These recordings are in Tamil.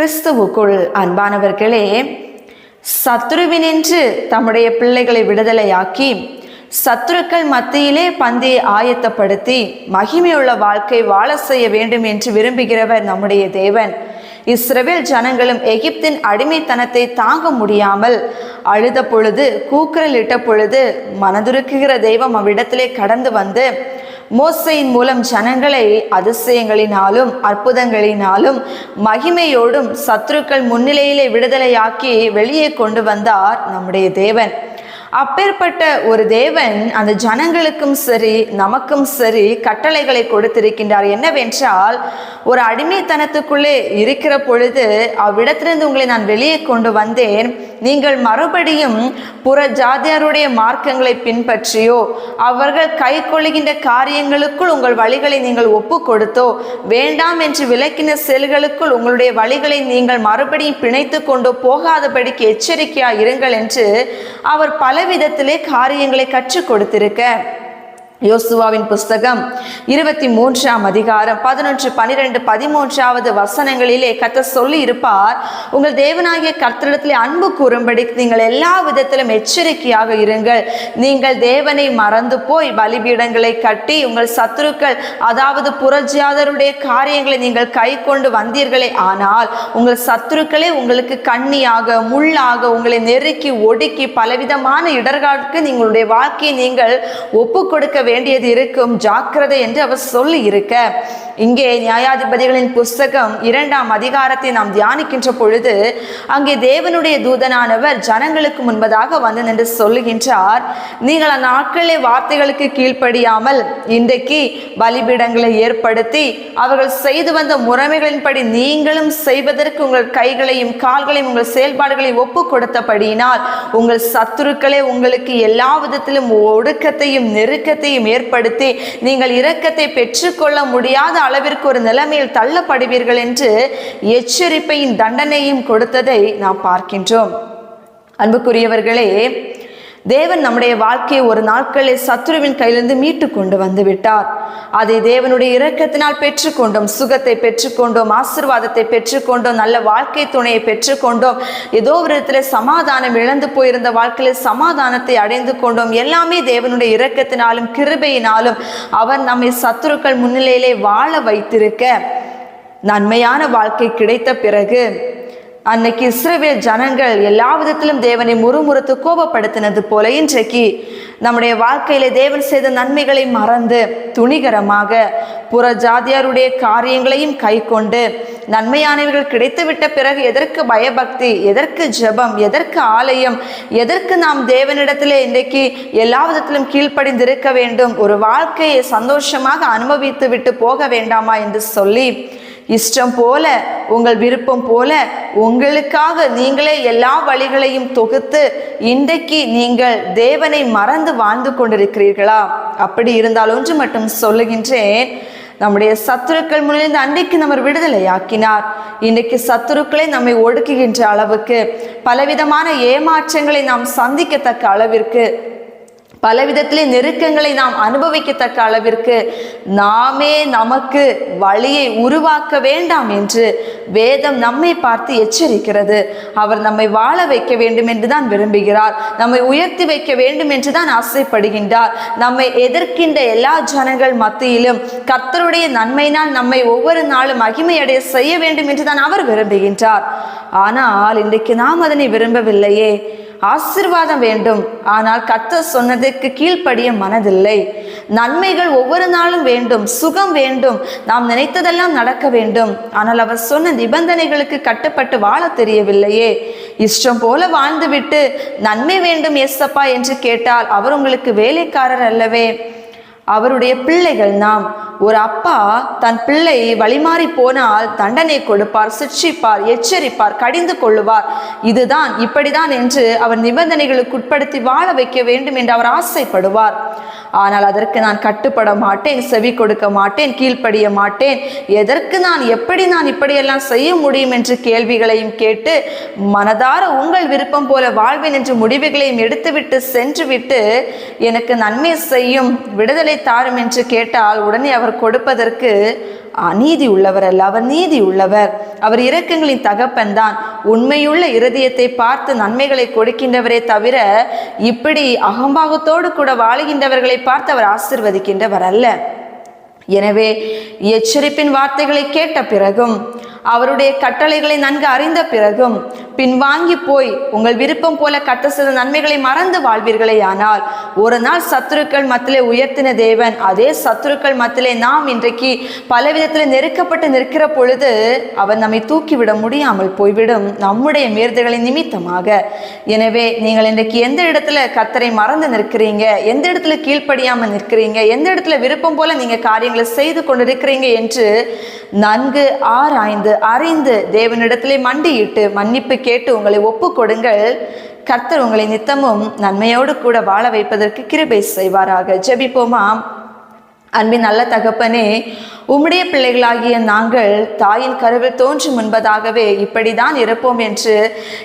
கிறிஸ்துவுக்குள் அன்பானவர்களே சத்ருவினின்று தம்முடைய பிள்ளைகளை விடுதலையாக்கி சத்துருக்கள் மத்தியிலே பந்தியை ஆயத்தப்படுத்தி மகிமையுள்ள வாழ்க்கை வாழ செய்ய வேண்டும் என்று விரும்புகிறவர் நம்முடைய தேவன். இஸ்ரவேல் ஜனங்களும் எகிப்தின் அடிமைத்தனத்தை தாங்க முடியாமல் அழுத பொழுது கூக்குரலிட்ட பொழுது மனதுருக்குகிற தெய்வம் அவ்விடத்திலே கடந்து வந்து மோசையின் மூலம் ஜனங்களை அதிசயங்களினாலும் அற்புதங்களினாலும் மகிமையோடும் சத்துருக்கள் முன்னிலையிலே விடுதலையாக்கி வெளியே கொண்டு வந்தார் நம்முடைய தேவன். அப்பேற்பட்ட ஒரு தேவன் அந்த ஜனங்களுக்கும் சரி நமக்கும் சரி கட்டளைகளை கொடுத்திருக்கின்றார். என்னவென்றால் ஒரு அடிமைத்தனத்துக்குள்ளே இருக்கிற பொழுது அவ்விடத்திலிருந்து உங்களை நான் வெளியே கொண்டு வந்தேன். நீங்கள் மறுபடியும் புற ஜாதியாருடைய மார்க்கங்களை பின்பற்றியோ அவர்கள் கை கொள்ளுகின்ற காரியங்களுக்குள் உங்கள் வழிகளை நீங்கள் ஒப்பு கொடுத்தோ வேண்டாம் என்று விளக்கின செல்களுக்குள் உங்களுடைய வழிகளை நீங்கள் மறுபடியும் பிணைத்து கொண்டு போகாதபடிக்கு எச்சரிக்கையாக இருங்கள் என்று அவர் பலவிதத்திலே காரியங்களை கற்றுக் கொடுத்திருக்க. யோசுவாவின் புஸ்தகம் இருபத்தி மூன்றாம் அதிகாரம் பதினொன்று பனிரெண்டு பதிமூன்றாவது வசனங்களிலே கத்த சொல்லி இருப்பார் உங்கள் தேவனாகிய கர்த்தரிடத்திலே அன்பு கூறும்படி நீங்கள் எல்லா விதத்திலும் எச்சரிக்கையாக இருங்கள். நீங்கள் தேவனை மறந்து போய் பலிபீடங்களை கட்டி உங்கள் சத்துருக்கள் அதாவது புறஜாதருடைய காரியங்களை நீங்கள் கை கொண்டு வந்தீர்களே. ஆனால் உங்கள் சத்துருக்களே உங்களுக்கு கண்ணியாக முள்ளாக உங்களை நெருக்கி ஒடுக்கி பலவிதமான இடர்களுக்கு நீங்களுடைய வாழ்க்கையை நீங்கள் ஒப்பு கொடுக்க வேண்டியது இருக்கும். ஜாக்கிரதை என்று அவர் சொல்லி இருக்க இங்கே நியாயாதிபதிகளின் புஸ்தகம் இரண்டாம் அதிகாரத்தை நாம் தியானிக்கின்ற பொழுது அங்கே தேவனுடைய தூதனானவர் ஜனங்களுக்கு முன்பதாக வந்து நின்று சொல்லுகின்றார் நீங்கள் அந்த நாட்களிலே வார்த்தைகளுக்கு கீழ்ப்படியாமல் இன்றைக்கு பலிபீடங்களை ஏற்படுத்தி அவர்கள் செய்து வந்த முறைமைகளின்படி நீங்களும் செய்வதற்கு உங்கள் கைகளையும் கால்களையும் உங்கள் செயல்பாடுகளையும் ஒப்பு கொடுத்தபடியினால் உங்கள் சத்துருக்களே உங்களுக்கு எல்லா விதத்திலும் ஒடுக்கத்தையும் நெருக்கத்தையும் ஏற்படுத்தி நீங்கள் இரக்கத்தை பெற்றுக்கொள்ள முடியாத அளவிற்கு ஒரு நிலைமையில் தள்ளப்படுவீர்கள் என்று எச்சரிப்பையும் தண்டனையும் கொடுத்ததை நாம் பார்க்கின்றோம். அன்புக்குரியவர்களே தேவன் நம்முடைய வாழ்க்கையை ஒரு நாட்களில் சத்துருவின் கையிலிருந்து மீட்டு கொண்டு வந்து விட்டார் அதை தேவனுடைய இரக்கத்தினால் பெற்றுக்கொண்டோம் சுகத்தை பெற்றுக்கொண்டோம் ஆசிர்வாதத்தை பெற்றுக்கொண்டோம் நல்ல வாழ்க்கை துணையை பெற்றுக்கொண்டோம். ஏதோ ஒரு விதத்தில் சமாதானம் இழந்து போயிருந்த வாழ்க்கையில் சமாதானத்தை அடைந்து கொண்டோம். எல்லாமே தேவனுடைய இரக்கத்தினாலும் கிருபையினாலும் அவர் நம்மை சத்துருக்கள் முன்னிலையிலே வாழ வைத்திருக்க நன்மையான வாழ்க்கை கிடைத்த பிறகு அன்னைக்கு இஸ்ரவேல் ஜனங்கள் எல்லா விதத்திலும் தேவனை முறுமுறுத்து கோபப்படுத்தினது போல இன்றைக்கு நம்முடைய வாழ்க்கையில தேவன் செய்த நன்மைகளை மறந்து துணிகரமாக புற ஜாதியாருடைய காரியங்களையும் கை கொண்டு நன்மையானவர்கள் கிடைத்துவிட்ட பிறகு எதற்கு பயபக்தி எதற்கு ஜெபம் எதற்கு ஆலயம் எதற்கு நாம் தேவனிடத்திலே இன்றைக்கு எல்லா விதத்திலும் கீழ்ப்படிந்திருக்க வேண்டும் ஒரு வாழ்க்கையை சந்தோஷமாக அனுபவித்து விட்டு போக வேண்டாமா என்று சொல்லி இஷ்டம் போல உங்கள் விருப்பம் போல உங்களுக்காக நீங்களே எல்லா வழிகளையும் தொகுத்து இன்றைக்கு நீங்கள் தேவனை மறந்து வாழ்ந்து கொண்டிருக்கிறீர்களா? அப்படி இருந்தால் ஒன்று மட்டும் சொல்லுகின்றேன். நம்முடைய சத்துருக்கள் முன்னிலிருந்து அன்றைக்கு நம்ம விடுதலையாக்கினார். இன்றைக்கு சத்துருக்களை நம்மை ஒடுக்குகின்ற அளவுக்கு பலவிதமான ஏமாற்றங்களை நாம் சந்திக்கத்தக்க அளவிற்கு பல விதத்திலே நெருக்கங்களை நாம் அனுபவிக்கத்தக்க அளவிற்கு நாமே நமக்கு வழியை உருவாக்க வேண்டாம் என்று வேதம் நம்மை பார்த்து எச்சரிக்கிறது. அவர் நம்மை வாழ வைக்க வேண்டும் என்று தான் விரும்புகிறார். நம்மை உயர்த்தி வைக்க வேண்டும் என்று தான் ஆசைப்படுகின்றார். நம்மை எதிர்க்கின்ற எல்லா ஜனங்கள் மத்தியிலும் கர்த்தருடைய நன்மையினால் நம்மை ஒவ்வொரு நாளும் மகிமையடைய செய்ய வேண்டும் என்று தான் அவர் விரும்புகின்றார். ஆனால் இன்றைக்கு நாம் அதனை விரும்பவில்லையே. ஆசிர்வாதம் வேண்டும். ஆனால் கத்த சொன்னதுக்கு கீழ்ப்படிய மனதில்லை. நன்மைகள் ஒவ்வொரு நாளும் வேண்டும். சுகம் வேண்டும். நாம் நினைத்ததெல்லாம் நடக்க வேண்டும். ஆனால் அவர் சொன்ன நிபந்தனைகளுக்கு கட்டுப்பட்டு வாழ தெரியவில்லையே. இஷ்டம் போல வாழ்ந்துவிட்டு நன்மை வேண்டும் எஸ்ஸப்பா என்று கேட்டால் அவர் உங்களுக்கு வேலைக்காரர் அல்லவே. அவருடைய பிள்ளைகள் நாம். ஒரு அப்பா தன் பிள்ளை வழிமாறி போனால் தண்டனை கொடுப்பார் சிக்ஷிப்பார் எச்சரிப்பார் கடிந்து கொள்ளுவார். இதுதான் இப்படிதான் என்று அவர் நிபந்தனைகளுக்கு உட்படுத்தி வாழ வைக்க வேண்டும் என்று அவர் ஆசைப்படுவார். ஆனால் அதற்கு நான் கட்டுப்பட மாட்டேன் செவி கொடுக்க மாட்டேன் கீழ்ப்படிய மாட்டேன். எதற்கு நான் எப்படி நான் இப்படியெல்லாம் செய்ய முடியும் என்று கேள்விகளையும் கேட்டு மனதார உங்கள் விருப்பம் போல வாழ்வேன் என்று முடிவுகளையும் எடுத்துவிட்டு சென்றுவிட்டு எனக்கு நன்மை செய்யும் விடுதலை தாரும் என்று கேட்டால் உடனே அவர் கொடுப்பதற்கு அநீதி உள்ளவர் அல்ல. அவர் நீதி உள்ளவர். அவர் இரக்கங்களின் தகப்பன் தான். உண்மையுள்ள இருதயத்தை பார்த்து நன்மைகளை கொடுக்கின்றவரே தவிர இப்படி அகம்பாகத்தோடு கூட வாழுகின்றவர்களை பார்த்து அவர் ஆசிர்வதிக்கின்றவர் அல்ல. எனவே எச்சரிப்பின் வார்த்தைகளை கேட்ட பிறகும் அவருடைய கட்டளைகளை நன்கு அறிந்த பிறகும் பின்வாங்கி போய் உங்கள் விருப்பம் போல கட்ட சில நன்மைகளை மறந்து வாழ்வீர்களே ஆனால் ஒரு நாள் சத்துருக்கள் மத்திலே உயர்த்தின தேவன் அதே சத்துருக்கள் மத்திலே நாம் இன்றைக்கு பல விதத்தில் நெருக்கப்பட்டு நிற்கிற பொழுது அவர் நம்மை தூக்கிவிட முடியாமல் போய்விடும். நம்முடைய மீறுதல்களின் நிமித்தமாக. எனவே நீங்கள் இன்றைக்கு எந்த இடத்துல கத்தரை மறந்து நிற்கிறீங்க? எந்த இடத்துல கீழ்ப்படியாமல் நிற்கிறீங்க? எந்த இடத்துல விருப்பம் போல நீங்கள் காரியங்களை செய்து கொண்டிருக்கிறீங்க என்று நன்கு ஆராய்ந்து அறிந்து தேவனிடத்திலே மண்டியிட்டு மன்னிப்பு கேட்டு உங்களை ஒப்பு கொடுங்கள் கர்த்தர் உங்களை நித்தமும் நன்மையோடு கூட வாழ வைப்பதற்கு கிருபை செய்வாராக. ஜெபிப்போமா? அன்பின் நல்ல தகப்பனே உம்முடைய பிள்ளைகளாகிய நாங்கள் தாயின் கருவில் தோன்றும் முன்பதாகவே இப்படிதான் இருப்போம் என்று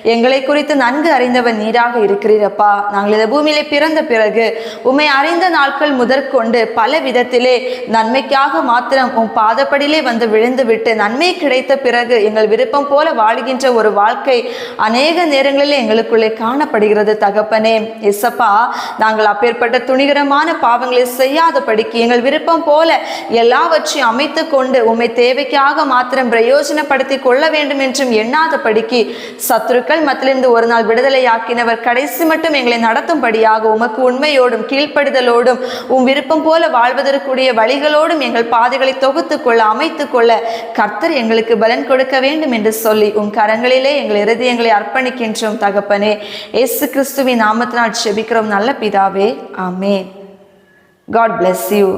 எங்களை குறித்து நன்கு அறிந்தவன் நீராக இருக்கிறீரப்பா நாங்கள் இந்த பூமியிலே பிறந்த பிறகு உம்மை அறிந்த நாட்கள் முதற்கொண்டு பல விதத்திலே நன்மைக்காக மாத்திரம் உம் பாதப்படியிலே வந்து விழுந்து விட்டு நன்மை கிடைத்த பிறகு எங்கள் விருப்பம் போல வாழ்கின்ற ஒரு வாழ்க்கை அநேக நேரங்களில் எங்களுக்குள்ளே காணப்படுகிறது தகப்பனே. எசப்பா நாங்கள் அப்பேற்பட்ட துணிகரமான பாவங்களை செய்யாதபடிக்கு எங்கள் விருப்பம் போல எல்லாவற்றையும் அமைத்து கொண்டு உம்மை தேவைக்காக மாத்திரம் பிரயோஜனப்படுத்தி கொள்ள வேண்டும் என்றும் எண்ணாதபடிக்கு சத்துருக்கள் மத்திலிருந்து ஒரு நாள் விடுதலையாக்கினவர் கடைசி மட்டும் எங்களை நடத்தும்படியாக உமக்கு உண்மையோடும் கீழ்ப்படுதலோடும் உம் விருப்பம் போல வாழ்வதற்குரிய வழிகளோடும் எங்கள் பாதைகளை தொகுத்து கொள்ள அமைத்து கொள்ள கர்த்தர் எங்களுக்கு பலன் கொடுக்க வேண்டும் என்று சொல்லி உம் கரங்களிலே எங்கள் இருதயங்களை அர்ப்பணிக்கின்றோம் தகப்பனே. இயேசு கிறிஸ்துவின் நாமத்தினால் செபிக்கிறோம் நல்ல பிதாவே ஆமே காட் bless you.